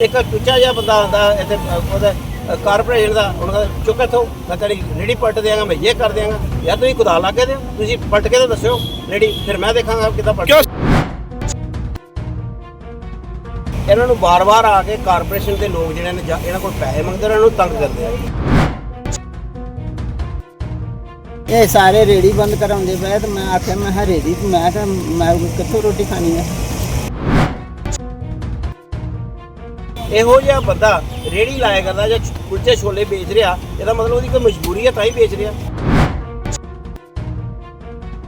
ਇੱਕ ਟੁੱਚਾ ਜਿਹਾ ਬੰਦਾ ਆਉਂਦਾ ਇੱਥੇ ਉਹਦਾ ਕਾਰਪੋਰੇਸ਼ਨ ਦਾ ਉਹਨਾਂ ਦਾ ਚੁੱਕ ਇੱਥੋਂ ਮੈਂ ਤੇਰੀ ਰੇੜੀ ਪਲਟ ਦਿਆਂਗਾ ਮੈਂ ਇਹ ਕਰ ਦਿਆਂਗਾ। ਯਾਰ ਤੁਸੀਂ ਕੁਦਾ ਲੱਗੇ ਦਿਓ ਤੁਸੀਂ ਪਲਟ ਕੇ ਤਾਂ ਦੱਸਿਓ ਰੇੜੀ ਫਿਰ ਮੈਂ ਦੇਖਾਂਗਾ ਕਿੱਦਾਂ ਪਲਟ ਇਹਨਾਂ ਨੂੰ ਵਾਰ-ਵਾਰ ਆ ਕੇ ਕਾਰਪੋਰੇਸ਼ਨ ਦੇ ਲੋਕ ਜਿਹੜੇ ਨੇ ਇਹਨਾਂ ਕੋਲ ਪੈਸੇ ਮੰਗਦੇ ਉਹਨਾਂ ਨੂੰ ਤੰਗ ਕਰਦੇ ਆ। ਇਹ ਸਾਰੇ ਰੇੜੀ ਬੰਦ ਕਰਾਉਂਦੇ ਪਏ ਤੇ ਮੈਂ ਆਖਿਆ ਮੈਂ ਕਿਹਾ ਰੇੜੀ ਮੈਂ ਕਿਹਾ ਮੈਂ ਕਿੱਥੋਂ ਰੋਟੀ ਖਾਣੀ ਹੈ ਇਹੋ ਜਿਹਾ ਬੰਦਾ ਰੇੜੀ ਲਾਇਆ ਕਰਦਾ ਜਾਂ ਕੁਲਚੇ ਛੋਲੇ ਵੇਚ ਰਿਹਾ, ਇਹਦਾ ਮਤਲਬ ਉਹਦੀ ਕੋਈ ਮਜਬੂਰੀ ਹੈ ਤਾਂ ਹੀ ਵੇਚ ਰਿਹਾ।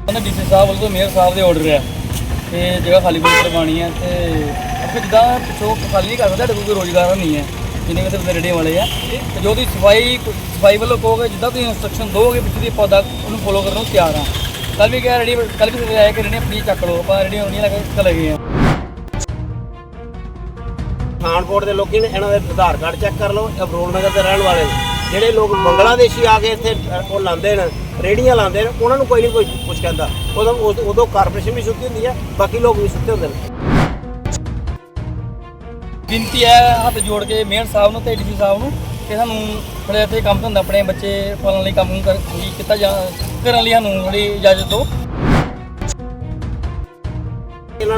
ਉਹਨਾਂ ਡੀਸੀ ਸਾਹਿਬ ਵੱਲੋਂ ਮੇਅਰ ਸਾਹਿਬ ਦੇ ਆਰਡਰ ਹੈ ਤੇ ਜਗ੍ਹਾ ਖਾਲੀ ਕੋਈ ਕਰਵਾਉਣੀ ਹੈ ਤੇ ਅੱਗੇ ਜਿੱਦਾਂ ਪਿੱਛੋਂ ਖਾਲੀ ਨਹੀਂ ਕਰ ਸਕਦਾ, ਸਾਡੇ ਕੋਲ ਕੋਈ ਰੋਜ਼ਗਾਰ ਨਹੀਂ ਹੈ, ਜਿੰਨੇ ਵੀ ਤੇ ਰੇੜੇ ਵਾਲੇ ਆ। ਤੇ ਜੋ ਦੀ ਸਫ਼ਾਈ ਸਫ਼ਾਈ ਵੱਲੋਂ ਕਹੋਗੇ, ਜਿੱਦਾਂ ਤੁਸੀਂ ਇੰਸਟਰਕਸ਼ਨ ਦੋਗੇ ਪਿੱਛੇ ਦੀ ਪੌਦਾ ਉਹਨੂੰ ਫੋਲੋ ਕਰਨ ਨੂੰ ਤਿਆਰ ਆ। ਕੱਲ ਵੀ ਕਿਹਾ ਰੇੜੀ ਕੱਲ ਵੀ ਤੁਸੀਂ ਆਇਆ ਕਿ ਰੇੜੀਆਂ ਪਲੀਜ਼ ਚੱਕ ਲਓ, ਆਪਾਂ ਰੇੜੀਆਂ ਹੋਣੀਆਂ ਲੱਗੇ ਚਲੇ ਗਏ ਆ। ਪਠਾਨਕੋਟ ਦੇ ਲੋਕੀ ਨੇ, ਇਹਨਾਂ ਦੇ ਆਧਾਰ ਕਾਰਡ ਚੈੱਕ ਕਰ ਲਓ, ਅਬਰੋਲ ਨਗਰ ਦੇ ਰਹਿਣ ਵਾਲੇ ਨੇ। ਜਿਹੜੇ ਲੋਕ ਬੰਗਲਾਦੇਸ਼ੀ ਆ ਕੇ ਇੱਥੇ ਉਹ ਲਾਉਂਦੇ ਨੇ ਰੇੜੀਆਂ ਲਾਉਂਦੇ ਨੇ, ਉਹਨਾਂ ਨੂੰ ਕੋਈ ਨਹੀਂ ਕੋਈ ਕੁਝ ਕਹਿੰਦਾ। ਉਦੋਂ ਉਦੋਂ ਕਾਰਪੋਰੇਸ਼ਨ ਵੀ ਸੁੱਤੀ ਹੁੰਦੀ ਹੈ ਬਾਕੀ ਲੋਕ ਵੀ ਸੁੱਤੇ ਹੁੰਦੇ ਨੇ। ਬੇਨਤੀ ਹੈ, ਹੱਥ ਜੋੜ ਕੇ ਮੇਅਰ ਸਾਹਿਬ ਨੂੰ ਤੇ ਡੀਸੀ ਸਾਹਿਬ ਨੂੰ ਕਿ ਸਾਨੂੰ ਥੋੜ੍ਹਾ ਇੱਥੇ ਕੰਮ ਧੰਦਾ, ਆਪਣੇ ਬੱਚੇ ਪਾਲਣ ਲਈ ਕੰਮ ਕਰ, ਵੀ ਕੀਤਾ ਜਾ, ਕਰਨ ਲਈ ਸਾਨੂੰ ਥੋੜੀ ਇਜਾਜ਼ਤ ਦਿਓ।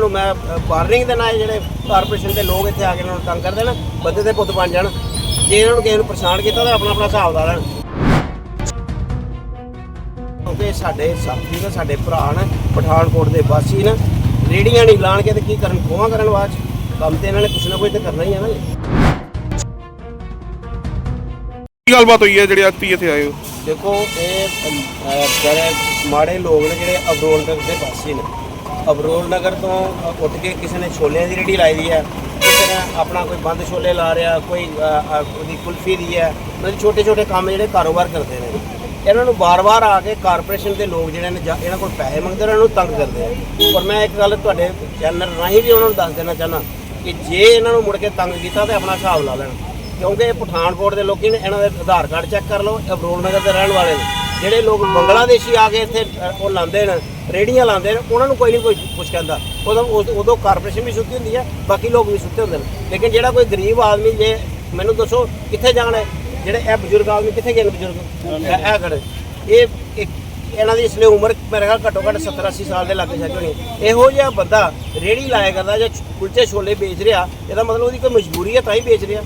ਨੂੰ ਮੈਂ ਵਾਰਨਿੰਗ ਦੇਣਾ ਹੈ ਜਿਹੜੇ ਕਾਰਪੋਰੇਸ਼ਨ ਦੇ ਲੋਕ ਇੱਥੇ ਆ ਕੇ ਇਹਨਾਂ ਨੂੰ ਤੰਗ ਕਰਦੇ ਨੇ ਬੰਦੇ ਦੇ ਪੁੱਤ ਬਣ ਜਾਣ। ਜੇ ਇਹਨਾਂ ਨੂੰ ਕਿਸੇ ਨੂੰ ਪਰੇਸ਼ਾਨ ਕੀਤਾ ਤਾਂ ਆਪਣਾ ਆਪਣਾ ਹਿਸਾਬ ਲਾ ਲੈਣ। ਕਿਉਂਕਿ ਸਾਡੇ ਸਾਥੀ ਨੇ ਸਾਡੇ ਭਰਾ ਨੇ ਪਠਾਨਕੋਟ ਦੇ ਵਾਸੀ ਨੇ। ਰੇੜੀਆਂ ਨਹੀਂ ਲਾਣ ਕੇ ਤੇ ਕੀ ਕਰਨ ਖੋਹਾਂ ਕਰਨ ਬਾਅਦ 'ਚ? ਕੰਮ ਤੇ ਇਹਨਾਂ ਨੇ ਕੁਛ ਨਾ ਕੁਛ ਤੇ ਕਰਨਾ ਹੀ ਹੈ ਨਾ ਕੀ ਗੱਲਬਾਤ ਹੋਈ ਹੈ ਜਿਹੜੇ ਅੱਜ ਤੁਸੀਂ ਇੱਥੇ ਆਏ ਹੋ? ਦੇਖੋ ਇਹ ਅਮ, ਅਹ, ਜਿਹੜੇ ਮਾੜੇ ਲੋਕ ਨੇ ਜਿਹੜੇ ਨਗਰ ਦੇ ਵਾਸੀ ਨੇ। ਅਬਰੋਲ ਨਗਰ ਤੋਂ ਉੱਠ ਕੇ ਕਿਸੇ ਨੇ ਛੋਲਿਆਂ ਦੀ ਰੇੜੀ ਲਾਈ ਦੀ ਹੈ। ਕਿਸੇ ਨੇ ਆਪਣਾ ਕੋਈ ਬੰਦ ਛੋਲੇ ਲਾ ਰਿਹਾ, ਕੋਈ ਉਹਦੀ ਕੁਲਫੀ ਦੀ ਹੈ। ਮਤਲਬ ਛੋਟੇ ਛੋਟੇ ਕੰਮ ਜਿਹੜੇ ਕਾਰੋਬਾਰ ਕਰਦੇ ਨੇ। ਇਹਨਾਂ ਨੂੰ ਵਾਰ-ਵਾਰ ਆ ਕੇ ਕਾਰਪੋਰੇਸ਼ਨ ਦੇ ਲੋਕ ਜਿਹੜੇ ਨੇ ਜਾਂ ਇਹਨਾਂ ਕੋਲ ਪੈਸੇ ਮੰਗਦੇ ਨੇ ਇਹਨਾਂ ਨੂੰ ਤੰਗ ਕਰਦੇ ਆ ਔਰ ਮੈਂ ਇੱਕ ਗੱਲ ਤੁਹਾਡੇ ਚੈਨਲ ਰਾਹੀਂ ਵੀ ਉਹਨਾਂ ਨੂੰ ਦੱਸ ਦੇਣਾ ਚਾਹਨਾ ਕਿ ਜੇ ਇਹਨਾਂ ਨੂੰ ਮੁੜ ਕੇ ਤੰਗ ਕੀਤਾ ਤੇ ਆਪਣਾ ਹਿਸਾਬ ਲਾ ਲੈਣ। ਕਿਉਂਕਿ ਇਹ ਪਠਾਨਕੋਟ ਦੇ ਲੋਕੀ ਨੇ, ਇਹਨਾਂ ਦੇ ਆਧਾਰ ਕਾਰਡ ਚੈੱਕ ਕਰ ਲਓ ਅਬਰੋਲ ਨਗਰ ਦੇ ਰਹਿਣ ਵਾਲੇ ਨੇ। ਜਿਹੜੇ ਲੋਕ ਬੰਗਲਾਦੇਸ਼ੀ ਆ ਕੇ ਇੱਥੇ ਉਹ ਲਾਉਂਦੇ ਨੇ ਰੇੜੀਆਂ ਲਾਉਂਦੇ ਨੇ, ਉਹਨਾਂ ਨੂੰ ਕੋਈ ਨਹੀਂ ਕੋਈ ਕੁਝ ਕਹਿੰਦਾ। ਉਦੋਂ ਉਦੋਂ ਕਾਰਪੋਰੇਸ਼ਨ ਵੀ ਸੁੱਤੀ ਹੁੰਦੀ ਹੈ ਬਾਕੀ ਲੋਕ ਵੀ ਸੁੱਤੇ ਹੁੰਦੇ ਨੇ। ਲੇਕਿਨ ਜਿਹੜਾ ਕੋਈ ਗਰੀਬ ਆਦਮੀ ਜੇ, ਮੈਨੂੰ ਦੱਸੋ, ਕਿੱਥੇ ਜਾਣਾ ਹੈ? ਜਿਹੜੇ ਇਹ ਬਜ਼ੁਰਗ ਆਦਮੀ ਕਿੱਥੇ ਗਏ ਨੇ ਬਜ਼ੁਰਗ? ਇਹ ਖੜੇ। ਇਹ ਇੱਕ ਇਹਨਾਂ ਦੀ ਇਸ ਲਈ ਉਮਰ ਮੇਰੇ ਖਿਆਲ ਘੱਟੋ ਘੱਟ 70 80 ਸਾਲ ਦੇ ਲੱਗੇ ਜਾਂਦੇ ਹੋਣੀ। ਇਹੋ ਜਿਹਾ ਬੰਦਾ ਰੇੜੀ ਲਾਇਆ ਕਰਦਾ ਜਾਂ ਕੁਲਚੇ ਛੋਲੇ ਵੇਚ ਰਿਹਾ, ਇਹਦਾ ਮਤਲਬ ਉਹਦੀ ਕੋਈ ਮਜਬੂਰੀ ਹੈ ਤਾਂ ਹੀ ਵੇਚ ਰਿਹਾ।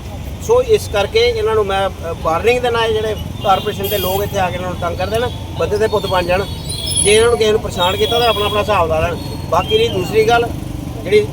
ਸੋ ਇਸ ਕਰਕੇ ਇਹਨਾਂ ਨੂੰ ਮੈਂ ਵਾਰਨਿੰਗ ਦੇਣਾ ਹੈ, ਜਿਹੜੇ ਕਾਰਪੋਰੇਸ਼ਨ ਦੇ ਲੋਕ ਇੱਥੇ ਆ ਕੇ ਇਹਨਾਂ ਨੂੰ ਤੰਗ ਕਰਦੇ ਨੇ, ਬੰਦੇ ਦੇ ਪੁੱਤ ਬਣ ਜਾਣ। ਜੇ ਇਹਨਾਂ ਨੂੰ ਕਿਸੇ ਨੂੰ ਪਰੇਸ਼ਾਨ ਕੀਤਾ ਤਾਂ ਆਪਣਾ ਆਪਣਾ ਹਿਸਾਬ ਲਾ ਲੈਣ। ਬਾਕੀ ਦੀ ਦੂਸਰੀ ਗੱਲ, ਜਿਹੜੀ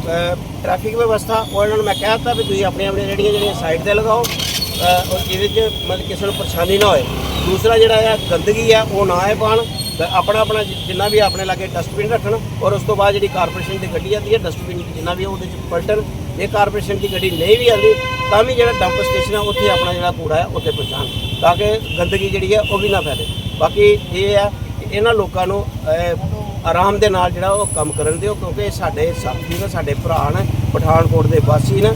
ਟ੍ਰੈਫਿਕ ਵਿਵਸਥਾ, ਉਹ ਇਹਨਾਂ ਨੂੰ ਮੈਂ ਕਹਿ ਦਿੱਤਾ ਵੀ ਤੁਸੀਂ ਆਪਣੀਆਂ ਆਪਣੀਆਂ ਜਿਹੜੀਆਂ ਜਿਹੜੀਆਂ ਸਾਈਡ ਤੇ ਲਗਾਓ ਔਰ ਇਹਦੇ 'ਚ ਮਤਲਬ ਕਿਸੇ ਨੂੰ ਪਰੇਸ਼ਾਨੀ ਨਾ ਹੋਏ। ਦੂਸਰਾ ਜਿਹੜਾ ਹੈ ਗੰਦਗੀ ਹੈ ਉਹ ਨਾ ਹੈ ਪਾਣ ਆਪਣਾ ਆਪਣਾ ਜਿੰਨਾ ਵੀ ਆਪਣੇ ਲਾਗੇ ਡਸਟਬਿਨ ਰੱਖਣ, ਔਰ ਉਸ ਤੋਂ ਬਾਅਦ ਜਿਹੜੀ ਕਾਰਪੋਰੇਸ਼ਨ ਦੀ ਗੱਡੀ ਆਉਂਦੀ ਹੈ ਡਸਟਬਿਨ ਜਿੰਨਾ ਵੀ ਉਹਦੇ 'ਚ ਪਲਟਣ। ਜੇ ਕਾਰਪੋਰੇਸ਼ਨ ਦੀ ਗੱਡੀ ਨਹੀਂ ਵੀ ਆਉਂਦੀ, ਤਾਂ ਵੀ ਜਿਹੜਾ ਡੰਪ ਸਟੇਸ਼ਨ ਹੈ ਉੱਥੇ ਆਪਣਾ ਜਿਹੜਾ ਕੂੜਾ ਹੈ ਉੱਥੇ ਪਹੁੰਚਾਉਣ। ਤਾਂ ਕਿ ਗੰਦਗੀ ਜਿਹੜੀ ਹੈ ਉਹ ਵੀ ਨਾ ਫੈਲੇ। ਬਾਕੀ ਇਹ ਹੈ ਇਹਨਾਂ ਲੋਕਾਂ ਨੂੰ ਆਰਾਮ ਦੇ ਨਾਲ ਜਿਹੜਾ ਉਹ ਕੰਮ ਕਰਨ ਦਿਓ, ਕਿਉਂਕਿ ਸਾਡੇ ਸਾਥੀ ਨੇ, ਸਾਡੇ ਭਰਾ ਨੇ, ਪਠਾਨਕੋਟ ਦੇ ਵਾਸੀ ਨੇ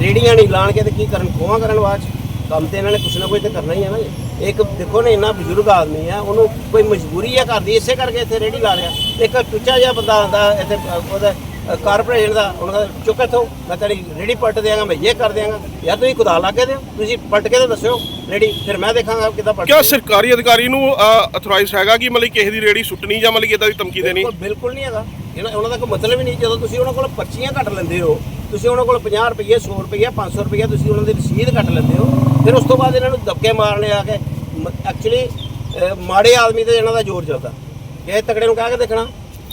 ਰੇੜੀਆਂ ਨਹੀਂ ਲਾਣ ਕੇ ਤੇ ਕੀ ਕਰਨ, ਖੋਹਾਂ ਕਰਨ ਬਾਅਦ 'ਚ? ਕੰਮ ਤੇ ਇਹਨਾਂ ਨੇ ਕੁਛ ਨਾ ਕੁਛ ਤੇ ਕਰਨਾ ਹੀ ਹੈ ਨਾ ਜੀ। ਇੱਕ ਦੇਖੋ ਨਾ, ਇੰਨਾ ਬਜ਼ੁਰਗ ਆਦਮੀ ਹੈ ਉਹਨੂੰ ਕੋਈ ਮਜਬੂਰੀ ਹੈ ਕਰਦੀ ਇਸੇ ਕਰਕੇ ਇੱਥੇ ਰੇੜੀ ਲਾ ਰਿਹਾ ਇੱਕ ਟੁੱਚਾ ਜਿਹਾ ਬੰਦਾ ਆਉਂਦਾ, ਇੱਥੇ ਉਹਦਾ ਕਾਰਪੋਰੇਸ਼ਨ ਦਾ ਉਹਨਾਂ ਦਾ ਚੁੱਕ ਇੱਥੋਂ ਮੈਂ ਤੇਰੀ ਰੇੜੀ ਪਲਟ ਦਿਆਂਗਾ ਮੈਂ ਇਹ ਕਰ ਦਿਆਂਗਾ। ਯਾਰ ਤੁਸੀਂ ਕੁਦਾ ਲੱਗੇ ਦਿਓ ਤੁਸੀਂ ਪਲਟ ਕੇ ਤਾਂ ਦੱਸਿਓ ਰੇੜੀ ਫਿਰ ਮੈਂ ਦੇਖਾਂਗਾ ਕਿੱਦਾਂ ਪਲਟ ਕਿਉਂ ਸਰਕਾਰੀ ਅਧਿਕਾਰੀ ਨੂੰ ਅਥੋਰਾਈਜ਼ ਹੈਗਾ ਕਿ ਮਤਲਬ ਕਿਸੇ ਦੀ ਰੇੜੀ ਸੁੱਟਣੀ ਜਾਂ ਮਤਲਬ ਇਦਾਂ ਦੀ ਧਮਕੀ ਦੇਣੀ? ਬਿਲਕੁਲ ਬਿਲਕੁਲ ਨਹੀਂ ਹੈਗਾ। ਇਹਨਾਂ ਉਹਨਾਂ ਦਾ ਕੋਈ ਮਤਲਬ ਹੀ ਨਹੀਂ ਜਦੋਂ ਤੁਸੀਂ ਉਹਨਾਂ ਕੋਲ ਪਰਚੀਆਂ ਕੱਟ ਲੈਂਦੇ ਹੋ ਤੁਸੀਂ ਉਹਨਾਂ ਕੋਲ 50 ਰੁਪਏ 100 ਰੁਪਏ 500 ਰੁਪਏ ਤੁਸੀਂ ਉਹਨਾਂ ਦੀ ਰਸੀਦ ਕੱਟ ਲੈਂਦੇ ਹੋ ਫਿਰ ਉਸ ਤੋਂ ਬਾਅਦ ਇਹਨਾਂ ਨੂੰ ਦਬਕੇ ਮਾਰਨੇ ਆ ਕੇ ਐਕਚੁਅਲੀ ਮਾੜੇ ਆਦਮੀ ਤੇ ਇਹਨਾਂ ਦਾ ਜ਼ੋਰ ਚੱਲਦਾ। ਇਹ ਤਕੜੇ ਨੂੰ ਕਹਿ ਕੇ ਦੇਖਣਾ।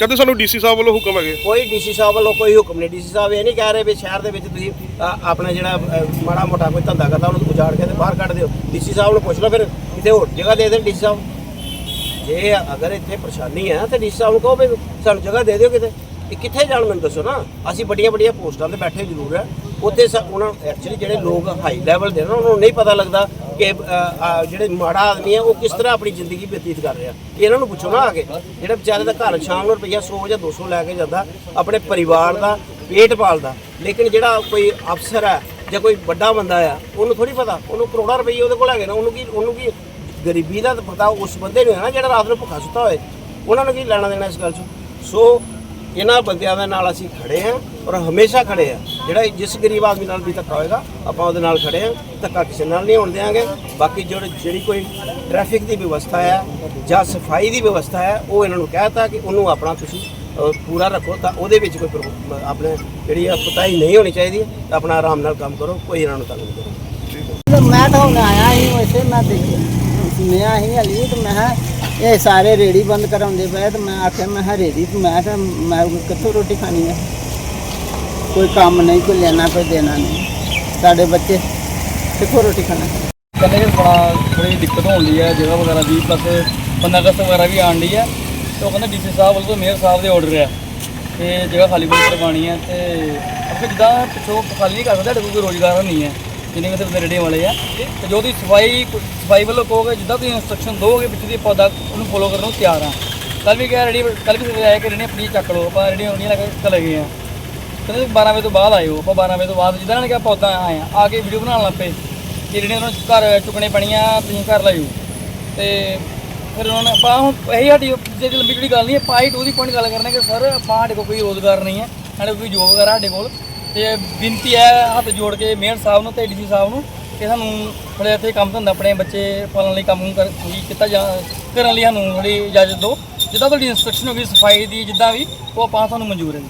ਕਹਿੰਦੇ ਸਾਨੂੰ ਡੀਸੀ ਸਾਹਿਬ ਵੱਲੋਂ ਹੁਕਮ ਹੈਗੇ। ਕੋਈ ਡੀਸੀ ਸਾਹਿਬ ਵੱਲੋਂ ਕੋਈ ਹੁਕਮ ਨਹੀਂ। ਡੀਸੀ ਸਾਹਿਬ ਇਹ ਨਹੀਂ ਕਹਿ ਰਹੇ ਵੀ ਸ਼ਹਿਰ ਦੇ ਵਿੱਚ ਤੁਸੀਂ ਅ, ਆਪਣਾ ਜਿਹੜਾ ਅ, ਮਾੜਾ ਮੋਟਾ ਕੋਈ ਧੰਦਾ ਕਰਦਾ ਉਹਨੂੰ ਉਜਾੜ ਕੇ ਤੇ ਬਾਹਰ ਕੱਢ ਦਿਓ। ਡੀਸੀ ਸਾਹਿਬ ਨੂੰ ਪੁੱਛ ਲਓ ਫਿਰ ਕਿਤੇ ਹੋਰ ਜਗ੍ਹਾ ਦੇ ਦੇਣ ਡੀਸੀ ਸਾਹਿਬ। ਜੇ ਅਗਰ ਇੱਥੇ ਪਰੇਸ਼ਾਨੀ ਹੈ ਤਾਂ ਡੀਸੀ ਸਾਹਿਬ ਨੂੰ ਕਹੋ ਵੀ ਸਾਨੂੰ ਜਗ੍ਹਾ ਦੇ ਦਿਓ ਕਿਤੇ। ਇਹ ਕਿੱਥੇ ਜਾਣ ਮੈਨੂੰ ਦੱਸੋ ਨਾ। ਅਸੀਂ ਵੱਡੀਆਂ ਵੱਡੀਆਂ ਪੋਸਟਾਂ ਤੇ ਬੈਠੇ ਜ਼ਰੂਰ ਹੈ ਉੱਥੇ ਸ- ਉਹਨਾਂ ਐਕਚੁਅਲੀ ਜਿਹੜੇ ਲੋਕ ਹਾਈ ਲੈਵਲ ਦੇ ਨਾ ਉਹਨਾਂ ਨੂੰ ਨਹੀਂ ਪਤਾ ਲੱਗਦਾ ਕਿ ਜਿਹੜੇ ਮਾੜਾ ਆਦਮੀ ਹੈ ਉਹ ਕਿਸ ਤਰ੍ਹਾਂ ਆਪਣੀ ਜ਼ਿੰਦਗੀ ਬਤੀਤ ਕਰ ਰਿਹਾ? ਇਹਨਾਂ ਨੂੰ ਪੁੱਛੋ ਨਾ ਆ ਕੇ। ਜਿਹੜਾ ਵਿਚਾਰੇ ਦਾ ਘਰ ਸ਼ਾਮ ਨੂੰ ਰੁਪਈਆ 100 ਜਾਂ 200 ਲੈ ਕੇ ਜਾਂਦਾ, ਆਪਣੇ ਪਰਿਵਾਰ ਦਾ, ਪੇਟ ਪਾਲਦਾ। ਲੇਕਿਨ ਜਿਹੜਾ ਕੋਈ ਅਫਸਰ ਹੈ ਜਾਂ ਕੋਈ ਵੱਡਾ ਬੰਦਾ ਆ, ਉਹਨੂੰ ਥੋੜੀ ਪਤਾ, ਉਹਨੂੰ ਕਰੋੜਾਂ ਰੁਪਏ ਉਹਦੇ ਕੋਲ ਹੈਗੇ ਨਾ, ਉਹਨੂੰ ਕੀ ਉਹਨੂੰ ਕੀ ਗਰੀਬੀ ਦਾ ਪਤਾ, ਉਸ ਬੰਦੇ ਨੂੰ ਹੈ ਨਾ, ਜਿਹੜਾ ਰਾਤ ਨੂੰ ਭੁੱਖਾ ਸੁੱਤਾ ਹੋਏ। ਉਹਨਾਂ ਨੂੰ ਕੀ ਲੈਣਾ ਦੇਣਾ ਇਸ ਗੱਲ 'ਚ? ਸੋ ਇਹਨਾਂ ਬੰਦਿਆਂ ਦੇ ਨਾਲ ਅਸੀਂ ਖੜੇ ਹਾਂ ਔਰ ਹਮੇਸ਼ਾ ਖੜੇ ਹਾਂ। ਜਿਹੜਾ ਜਿਸ ਗਰੀਬ ਆਦਮੀ ਨਾਲ ਵੀ ਧੱਕਾ ਹੋਏਗਾ, ਆਪਾਂ ਉਹਦੇ ਨਾਲ ਖੜੇ ਹਾਂ। ਧੱਕਾ ਕਿਸੇ ਨਾਲ ਨਹੀਂ ਹੋਣ ਦੇਵਾਂਗੇ ਬਾਕੀ ਜਿਹੜੇ ਜਿਹੜੀ ਕੋਈ ਟ੍ਰੈਫਿਕ ਦੀ ਵਿਵਸਥਾ ਹੈ ਜਾਂ ਸਫ਼ਾਈ ਦੀ ਵਿਵਸਥਾ ਹੈ, ਉਹ ਇਹਨਾਂ ਨੂੰ ਕਹਿਤਾ ਕਿ ਉਹਨੂੰ ਆਪਣਾ ਤੁਸੀਂ ਪੂਰਾ ਰੱਖੋ ਤਾਂ ਉਹਦੇ ਵਿੱਚ ਕੋਈ ਆਪਣੇ ਜਿਹੜੀ ਪਤਾਈ ਨਹੀਂ ਹੋਣੀ ਚਾਹੀਦੀ, ਤਾਂ ਆਪਣਾ ਆਰਾਮ ਨਾਲ ਕੰਮ ਕਰੋ, ਕੋਈ ਇਹਨਾਂ ਨੂੰ ਤੰਗ ਨਹੀਂ ਕਰੋ। ਮੈਂ ਤਾਂ ਹੁਣ ਆਇਆ ਹੀ ਵੈਸੇ ਮੈਂ ਦੇਖਿਆ। ਸੁਣਿਆ ਹੀ ਹਲੀ ਤੇ ਮੈਂ ਕਿਹਾ ਇਹ ਸਾਰੇ ਰੇੜੀ ਬੰਦ ਕਰਾਉਂਦੇ ਪਏ ਤੇ ਮੈਂ ਆਖਿਆ, ਮੈਂ ਕਿਹਾ ਰੇੜੀ ਤੇ ਮੈਂ ਤਾਂ ਮੈਂ ਕਿੱਥੋਂ ਰੋਟੀ ਖਾਣੀ ਹੈ ਕੋਈ ਕੰਮ ਨਹੀਂ, ਕੋਈ ਲੈਣਾ, ਕੋਈ ਦੇਣਾ ਨਹੀਂ। ਸਾਡੇ ਬੱਚੇ ਕਿੱਥੋਂ ਰੋਟੀ ਖਾਣਾ? ਕਹਿੰਦੇ ਕਿ ਬੜਾ ਥੋੜੀ ਦਿੱਕਤ ਹੋਣ ਦੀ ਹੈ ਜਗ੍ਹਾ ਵਗੈਰਾ ਦੀ ਪਲੱਸ ਬੰਦਾ ਅਗਸਤ ਵਗੈਰਾ ਵੀ ਆਉਣ ਦੀ ਹੈ ਤੇ ਉਹ ਕਹਿੰਦੇ ਡੀਸੀ ਸਾਹਿਬ ਵੱਲੋਂ ਮੇਅਰ ਸਾਹਿਬ ਦੇ ਆਰਡਰ ਹੈ ਤੇ ਜਗ੍ਹਾ ਖਾਲੀ ਕੋਈ ਕਰਵਾਉਣੀ ਹੈ ਤੇ ਅੱਗੇ ਜਿੱਦਾਂ ਪਿੱਛੋਂ ਖਾਲੀ ਨਹੀਂ ਕਰ ਸਕਦੇ, ਸਾਡੇ ਕੋਲ ਕੋਈ ਰੋਜ਼ਗਾਰ ਨਹੀਂ ਹੈ ਜਿੰਨੇ ਵੀ ਇੱਥੇ ਰੇੜੇ ਵਾਲੇ ਆ। ਤੇ ਜੋ ਦੀ ਸਫ਼ਾਈ ਸਫ਼ਾਈ ਵੱਲੋਂ ਕਹੋਗੇ, ਜਿੱਦਾਂ ਤੁਸੀਂ ਇੰਸਟਰਕਸ਼ਨ ਦੋਗੇ ਪਿੱਛੇ ਦੀ ਪੌਦਾ ਉਹਨੂੰ ਫੋਲੋ ਕਰਨ ਨੂੰ ਤਿਆਰ ਆ। ਕੱਲ ਵੀ ਕਿਹਾ ਰੇੜੀ ਕੱਲ ਵੀ ਸਵੇਰੇ ਆਇਆ ਕਿ ਰੇੜੀਆਂ ਪਲੀਜ਼ ਚੱਕ ਲਓ, ਆਪਾਂ ਰੇੜੀਆਂ ਰੋੜੀਆਂ ਲੈ ਕੇ ਚਲੇ ਗਏ ਆ। ਕਹਿੰਦੇ 12 ਵਜੇ ਤੋਂ ਬਾਅਦ ਆਇਓ, ਆਪਾਂ 12 ਵਜੇ ਤੋਂ ਬਾਅਦ, ਜਿੱਦਾਂ ਨੇ ਕਿਹਾ ਪੌਦਾ ਆਏ ਆ। ਆ ਕੇ ਵੀਡੀਓ ਬਣਾਉਣ ਲੱਗ ਪਏ। ਕਿ ਜਿਹੜੀਆਂ ਉਹਨਾਂ ਨੂੰ ਘਰ ਚੁੱਕਣੇ ਪੈਣੀਆਂ, ਤੁਸੀਂ ਘਰ ਲਾਇਓ ਤੇ ਫਿਰ ਉਹਨਾਂ ਨੇ ਆਪਾਂ ਹੁਣ ਇਹੀ ਸਾਡੀ ਜਿਹੜੀ ਲੰਬੀ ਜਿਹੜੀ ਗੱਲ ਨਹੀਂ ਹੈ ਪਾਈ ਟੂ ਦੀ ਪੁਆਇੰਟ ਗੱਲ ਕਰਨਾ ਕਿ ਸਰ, ਆਪਾਂ ਸਾਡੇ ਕੋਲ ਕੋਈ ਰੋਜ਼ਗਾਰ ਨਹੀਂ ਹੈ, ਸਾਡੇ ਕੋਲ ਕੋਈ ਜੋਬ ਵਗੈਰਾ ਸਾਡੇ ਕੋਲ ਤੇ ਬੇਨਤੀ ਹੈ ਹੱਥ ਜੋੜ ਕੇ ਮੇਅਰ ਸਾਹਿਬ ਨੂੰ ਤੇ ਡੀਸੀ ਸਾਹਿਬ ਨੂੰ ਕਿ ਸਾਨੂੰ ਥੋੜ੍ਹਾ ਇੱਥੇ ਕੰਮ ਧੰਦਾ ਆਪਣੇ ਬੱਚੇ ਪਾਲਣ ਲਈ ਕੰਮ ਕਰ ਵੀ ਕੀਤਾ ਜਾ ਕਰਨ ਲਈ ਸਾਨੂੰ ਥੋੜੀ ਇਜਾਜ਼ਤ ਦਿਓ। ਜਿੱਦਾਂ ਤੁਹਾਡੀ ਇੰਸਟਰਕਸ਼ਨ ਹੋਗੀ ਸਫ਼ਾਈ ਦੀ, ਜਿੱਦਾਂ ਵੀ, ਉਹ ਆਪਾਂ ਤੁਹਾਨੂੰ ਮਨਜ਼ੂਰ ਹੈ